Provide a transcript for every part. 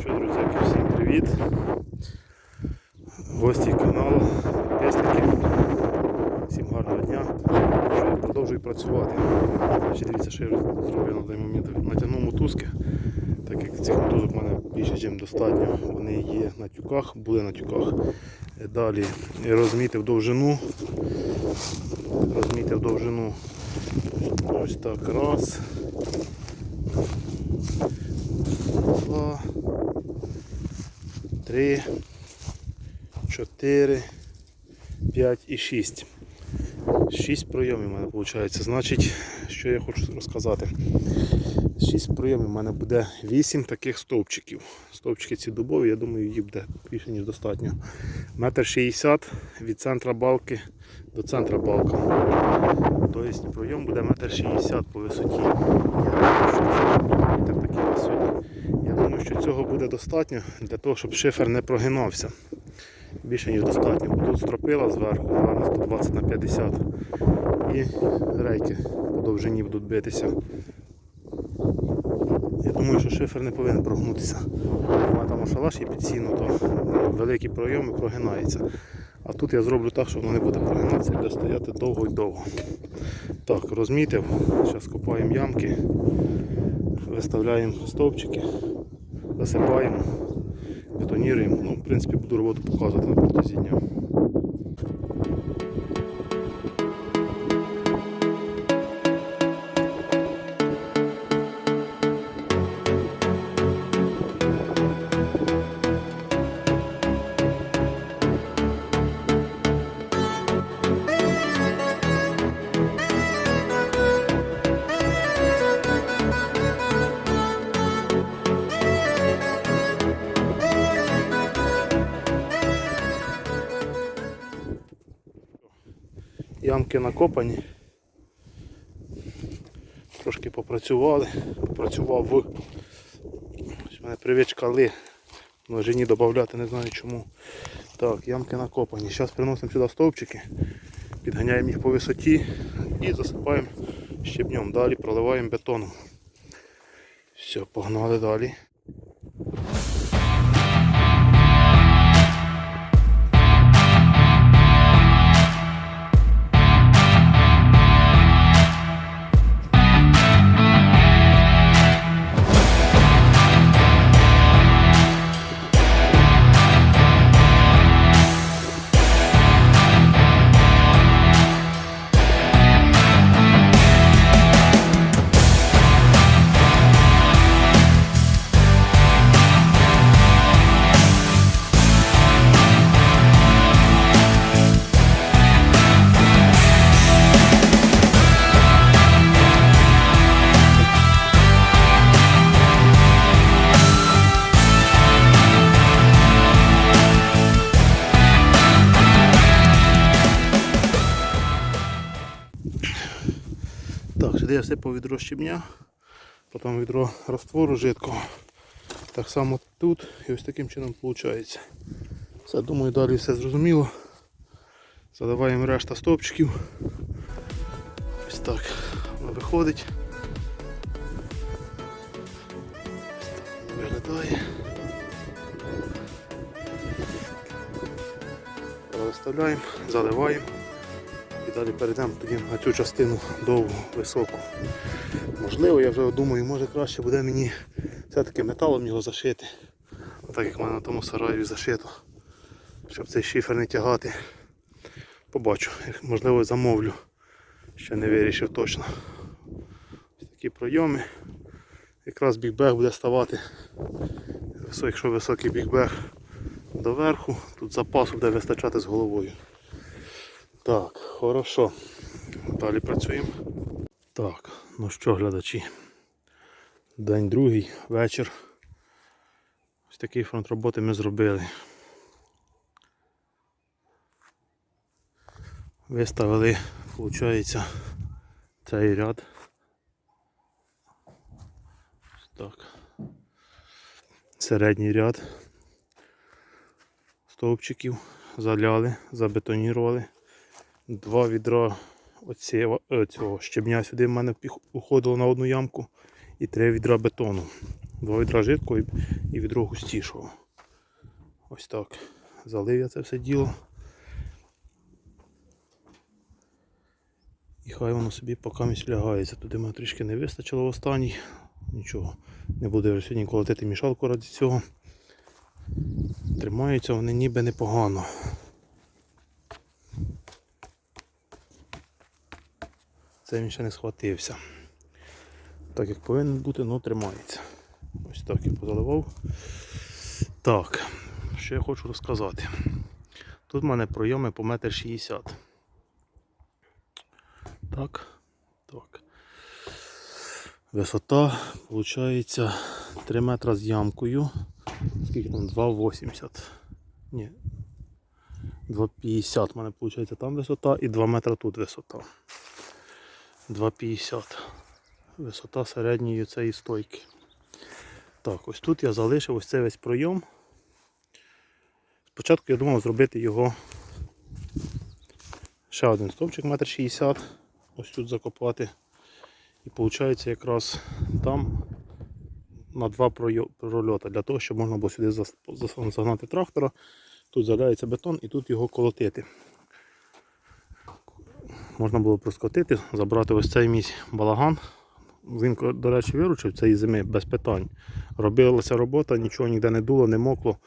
що, друзяки, всім привіт. Гості каналу, підписники. Всім гарного дня. Що я продовжую працювати. Значить, дивіться, що я зробив на даний момент. Натягнув мотузки. Так як цих мотузок в мене більше, ніж достатньо. Вони є на тюках, були на тюках. Далі розмітив довжину. Розмітив довжину. Ось так раз. Два, три, чотири, п'ять і шість. Шість прийомів у мене виходить. Значить, що я хочу розказати. Шість прийомів у мене буде вісім таких стовпчиків. Стовпчики ці дубові, я думаю, їх буде більше, ніж достатньо. Метр шістдесят від центра балки до центра балка. Тобто прийом буде метр шістдесят по висоті. Я думаю, що це вітер такий на сьогодні. Я думаю, що цього буде достатньо для того, щоб шифер не прогинався. Більше ніж достатньо. Бо тут стропила зверху, гарно 120 на 50 і рейки по довжині будуть битися. Я думаю, що шифер не повинен прогнутися. А там шалаш є під сіну, то великі пройоми прогинаються. А тут я зроблю так, що воно не буде прогинатися і буде стояти довго і довго. Так, розмітив. Зараз копаємо ямки, виставляємо стовпчики, засипаємо, бетоніруємо. Ну, в принципі, буду роботу показувати на протязі дня. Ямки накопані. Трошки попрацювали. Попрацював в. Ось в мене привичка ли. Ножині додати не знаю чому. Так, ямки накопані. Зараз приносимо сюди стовпчики, підганяємо їх по висоті і засипаємо щебнем. Далі проливаємо бетоном. Все, погнали далі. Так, сюди я всипав відро щебня, потім відро раствору жидкого. Так само тут і ось таким чином виходить. Все, думаю, далі все зрозуміло. Заливаємо решта стовпчиків. Ось так воно виходить. Ось так виглядає. Виставляємо, заливаємо. Далі перейдемо тоді на цю частину довгу, високу. Можливо, я вже думаю, може краще буде мені все-таки металом його зашити. Так як в мене на тому сараї зашито. Щоб цей шифер не тягати. Побачу, можливо замовлю. Ще не вирішив точно. Ось такі пройоми. Якраз бікбег буде ставати. Якщо високий бікбег доверху, тут запасу буде вистачати з головою. Так, хорошо. Далі працюємо. Так, ну що, глядачі. День другий, вечір. Ось такий фронт роботи ми зробили. Виставили, виходить, цей ряд. Так. Середній ряд стовпчиків заляли, забетонірували два відра оцього, е, цього щебня сюди в мене уходило на одну ямку і три відра бетону. Два відра жидкого і- відро густішого. Ось так. Залив я це все діло. І хай воно собі поки місь лягається. Туди мене трішки не вистачило в останній. Нічого. Не буду вже сьогодні колотити мішалку ради цього. Тримаються вони ніби непогано. Це він ще не схватився. Так як повинен бути, ну тримається. Ось так я позаливав. Так, що я хочу розказати. Тут в мене пройоми по метр шістдесят. Так, так. Висота, виходить, 3 метра з ямкою. Скільки там? 2,80. Ні. 2,50 в мене виходить там висота і 2 метра тут висота. 2,50. Висота середньої цієї стойки. Так, ось тут я залишив ось цей весь пройом. Спочатку я думав зробити його ще один стовпчик, метр 60, ось тут закопати. І виходить якраз там на два прольоти, для того, щоб можна було сюди загнати трактора. Тут заляється бетон і тут його колотити. Можна було проскотити, забрати ось цей мій балаган. Він, до речі, виручив цієї зими без питань. Робилася робота, нічого ніде не дуло, не мокло.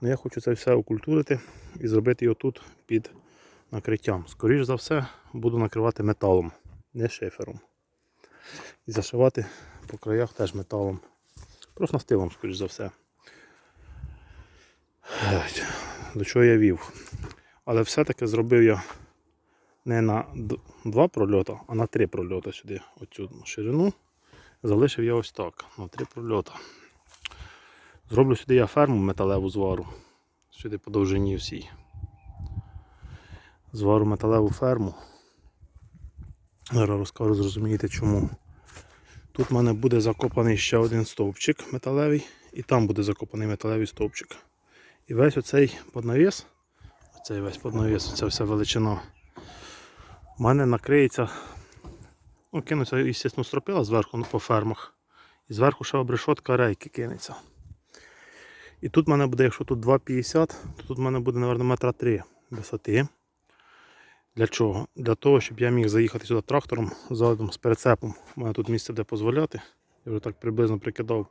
Ну, я хочу це все окультурити і зробити його тут під накриттям. Скоріше за все, буду накривати металом, не шифером. І зашивати по краях теж металом. Просто настилом, скоріш за все. До чого я вів. Але все-таки зробив я не на два прольота, а на три прольота сюди, оцю ширину. Залишив я ось так, на три прольота. Зроблю сюди я ферму металеву звару. Сюди по довжині всій. Звару металеву ферму. Зараз розкажу, зрозумієте чому. Тут в мене буде закопаний ще один стовпчик металевий, і там буде закопаний металевий стовпчик. І весь оцей поднавіс, оцей весь поднавіс, оця вся величина, в мене накриється, ну, кинуться, звісно, стропила зверху ну, по фермах. І зверху ще обрешотка рейки кинеться. І тут в мене буде, якщо тут 2,50, то тут в мене буде, мабуть, метра 3 висоти. Для чого? Для того, щоб я міг заїхати сюди трактором задом з перецепом. У мене тут місце буде дозволяти. Я вже так приблизно прикидав.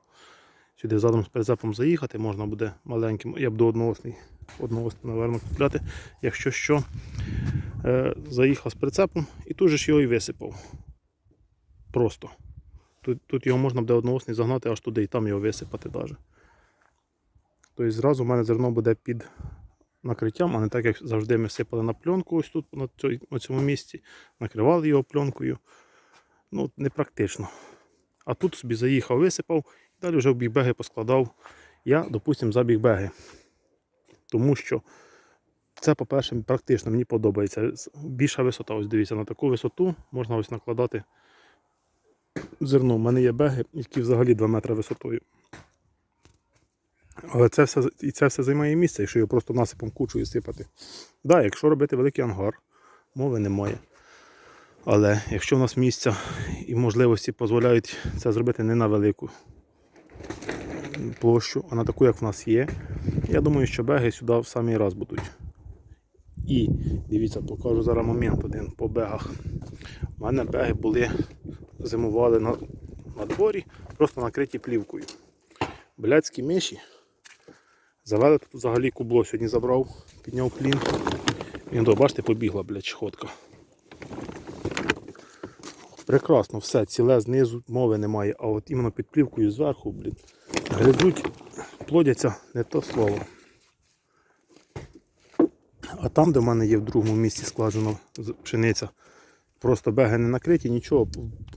Сюди задом з перецепом заїхати, можна буде маленьким, я буду одноосний, одноосний, напевно, купляти. Якщо що, е, заїхав з прицепом і тут же ж його і висипав. Просто. Тут, тут його можна буде одноосний загнати аж туди і там його висипати навіть. Тобто зразу в мене зерно буде під накриттям, а не так, як завжди ми сипали на пленку ось тут на, цьому, на цьому місці, накривали його пленкою. Ну, непрактично. А тут собі заїхав, висипав, далі вже в бігбеги поскладав. Я, допустимо, за бігбеги. Тому що це, по-перше, практично мені подобається. Більша висота, ось дивіться, на таку висоту можна ось накладати зерно. У мене є беги, які взагалі 2 метри висотою. Але це все, і це все займає місце, якщо його просто насипом кучою сипати. Так, да, якщо робити великий ангар, мови немає. Але якщо в нас місця і можливості дозволяють це зробити не на велику площу, а на таку, як в нас є, я думаю, що беги сюди в самий раз будуть. І дивіться, покажу зараз момент один по бегах. У мене беги були, зимували на, на дворі, просто накриті плівкою. Блядські миші Завели тут взагалі кубло сьогодні забрав, підняв клін. Він до, бачите, побігла, блядь, чхотка. Прекрасно, все, ціле знизу мови немає, а от іменно під плівкою зверху, блін, гризуть, плодяться не то слово. А там, де в мене є в другому місці складжена пшениця, просто беги не накриті, нічого,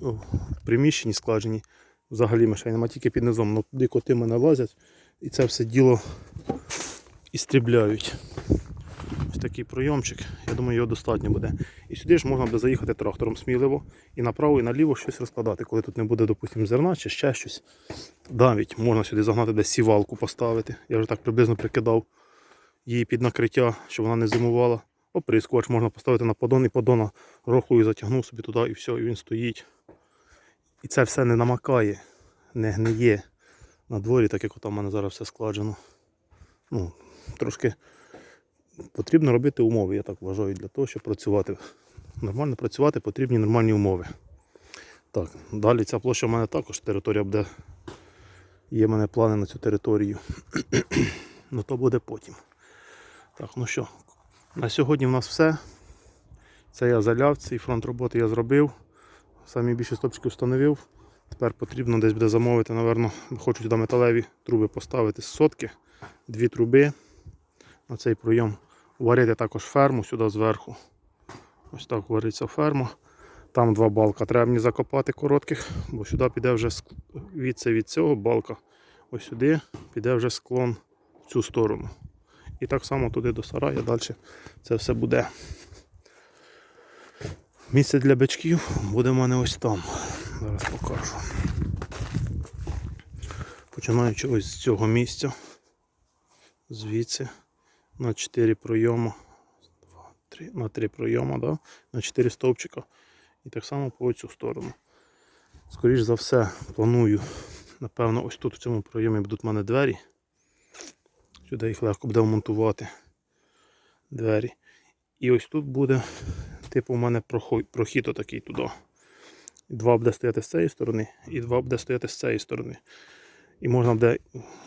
в- приміщенні складжені взагалі мишей нема, тільки під низом. але туди коти мене лазять і це все діло істрібляють. Ось такий пройомчик, я думаю, його достатньо буде. І сюди ж можна буде заїхати трактором сміливо і направо, і наліво щось розкладати, коли тут не буде, допустимо, зерна чи ще щось. Навіть можна сюди загнати десь сівалку поставити. Я вже так приблизно прикидав її під накриття, щоб вона не зимувала. Оприскувач можна поставити на подон і подона рохлою затягнув собі туди і все, і він стоїть. І це все не намакає, не гниє. на дворі, так як у мене зараз все складжено. Ну, трошки потрібно робити умови, я так вважаю, для того, щоб працювати. Нормально працювати потрібні нормальні умови. Так, далі ця площа в мене також територія буде. Є в мене плани на цю територію. Ну то буде потім. Так, ну що, на сьогодні в нас все. Це я заляв, цей фронт роботи я зробив. Самі більші стопчики встановив. Тепер потрібно десь буде замовити, напевно, хочу сюди металеві труби поставити з сотки. Дві труби на цей пройом. Варити також ферму сюди зверху. Ось так вариться ферма. Там два балка треба мені закопати коротких, бо сюди піде вже від, це від цього балка. Ось сюди піде вже склон в цю сторону. І так само туди до сарая далі це все буде. Місце для бичків буде в мене ось там. Зараз покажу. Починаючи ось з цього місця. Звідси на 4 пройома. На 3 пройома, да? на 4 стовпчика. І так само по цю сторону. Скоріш за все, планую, напевно, ось тут в цьому пройомі будуть в мене двері. Сюди їх легко буде вмонтувати. Двері. І ось тут буде, типу, у мене прохід отакий туди. Два буде стояти з цієї сторони, і два буде стояти з цієї сторони. І можна буде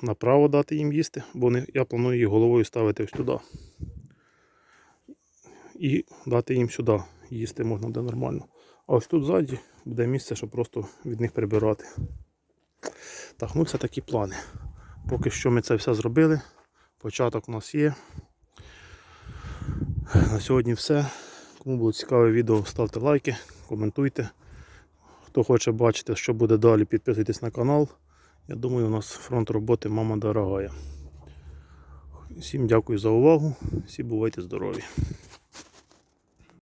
направо дати їм їсти, бо я планую їх головою ставити ось туди. І дати їм сюди їсти можна буде нормально. А ось тут ззаді буде місце, щоб просто від них прибирати. Так, ну це такі плани. Поки що ми це все зробили. Початок у нас є. На сьогодні все. Кому було цікаве відео, ставте лайки, коментуйте. Хто хоче бачити, що буде далі, підписуйтесь на канал. Я думаю, у нас фронт роботи мама дорогая. Всім дякую за увагу. Всі бувайте здорові.